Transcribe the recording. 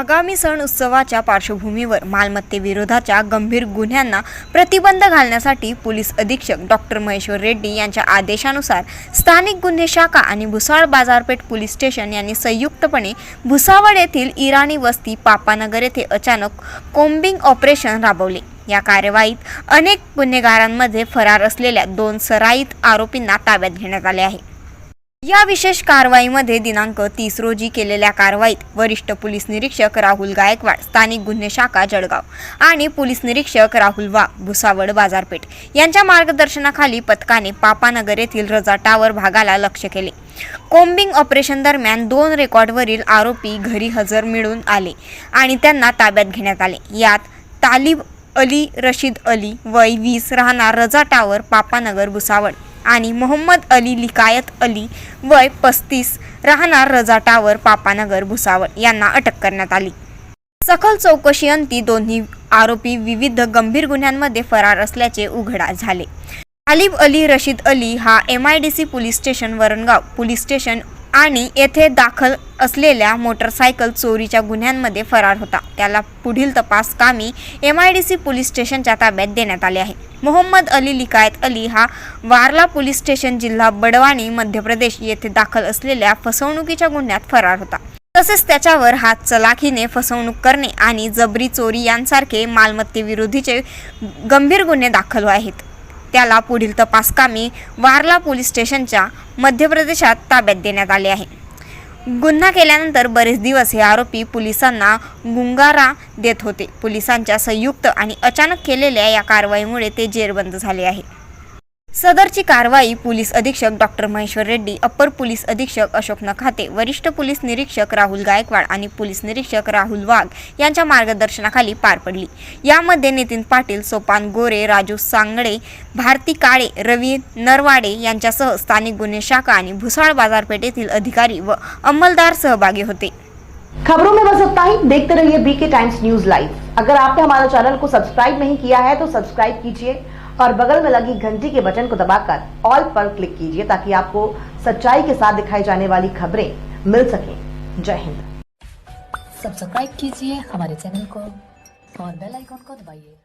आगामी सण उत्सवाच्या पार्श्वभूमीवर मालमत्तेविरोधाच्या गंभीर गुन्ह्यांना प्रतिबंध घालण्यासाठी पोलीस अधीक्षक डॉक्टर महेश्वर रेड्डी यांच्या आदेशानुसार स्थानिक गुन्हे शाखा आणि भुसावळ बाजारपेठ पोलीस स्टेशन यांनी संयुक्तपणे भुसावळ येथील इराणी वस्ती पापानगर येथे अचानक कोम्बिंग ऑपरेशन राबवले. या कार्यवाहीत अनेक गुन्हेगारांमध्ये फरार असलेल्या दोन सराईत आरोपींना ताब्यात घेण्यात आले आहे. या विशेष कारवाईमध्ये दिनांक तीस रोजी केलेल्या कारवाईत वरिष्ठ पोलीस निरीक्षक राहुल गायकवाड स्थानिक गुन्हे शाखा जळगाव आणि पोलीस निरीक्षक राहुल वाघ भुसावळ बाजारपेठ यांच्या मार्गदर्शनाखाली पथकाने पापानगर येथील रजा टावर भागाला लक्ष केले. कोम्बिंग ऑपरेशन दरम्यान दोन रेकॉर्डवरील आरोपी घरी हजर मिळून आले आणि त्यांना ताब्यात घेण्यात आले. यात तालिब अली रशीद अली वय वीस राहणार रजा टावर पापानगर भुसावळ. आणि मोहम्मद अली लिकायत अली वय पस्तीस राहणार रजाटावर पापानगर भुसावळ यांना अटक करण्यात आली. सखल चौकशी अंती दोन्ही आरोपी विविध गंभीर गुन्ह्यांमध्ये फरार असल्याचे उघडा झाले. अलिब अली रशीद अली हा M I D C police station Varangaon police station आणि येथे दाखल असलेल्या मोटरसायकल चोरीच्या गुन्ह्यांमध्ये फरार होता. त्याला पुढील तपास कामी M I D C police स्टेशनच्या ताब्यात देण्यात आले आहे. मोहम्मद अली लिकायत अली हा वारला पोलीस स्टेशन जिल्हा बडवानी मध्य प्रदेश येथे दाखल असलेल्या फसवणुकीच्या गुन्ह्यात फरार होता. तसेच त्याच्यावर हात चलाखीने फसवणूक करणे आणि जबरी चोरी यांसारखे मालमत्तेविरोधीचे गंभीर गुन्हे दाखल आहेत. त्याला पुढील तपास कामी वारला पोलीस स्टेशनच्या मध्य प्रदेशात ताब्यात देण्यात आले आहे. गुन्हा केल्यानंतर बरेच दिवस हे आरोपी पोलिसांना गुंगारा देत होते. पोलिसांच्या संयुक्त आणि अचानक केलेल्या या कारवाईमुळे ते जेरबंद झाले आहे. सदरची कारवाई पोलीस अधीक्षक doctor Maheshwar Reddy upper police अधीक्षक अशोक नखाते वरिष्ठ पोलीस निरीक्षक राहुल गायकवाड आणि पोलीस निरीक्षक राहुल वाघ यांच्या मार्गदर्शनाखाली पार पडली. यामध्ये नितीन पाटील सोपान गोरे राजू सांगडे भारती काळे रवी नरवाडे यांच्यासह स्थानिक गुन्हे शाखा आणि भुसाळ बाजारपेठेतील अधिकारी व अंमलदार सहभागी होते. खबरों में बस इतना ही. देखते रहिए बीके टाइम्स न्यूज लाइव अगर आपने हमारे चैनल को सब्सक्राइब नहीं किया है तो सब्सक्राइब कीजिए और बगल में लगी घंटी के बटन को दबाकर ऑल पर क्लिक कीजिए ताकि आपको सच्चाई के साथ दिखाई जाने वाली खबरें मिल सके। जय हिंद। सब्सक्राइब कीजिए हमारे चैनल को और बेल आइकॉन को दबाइए।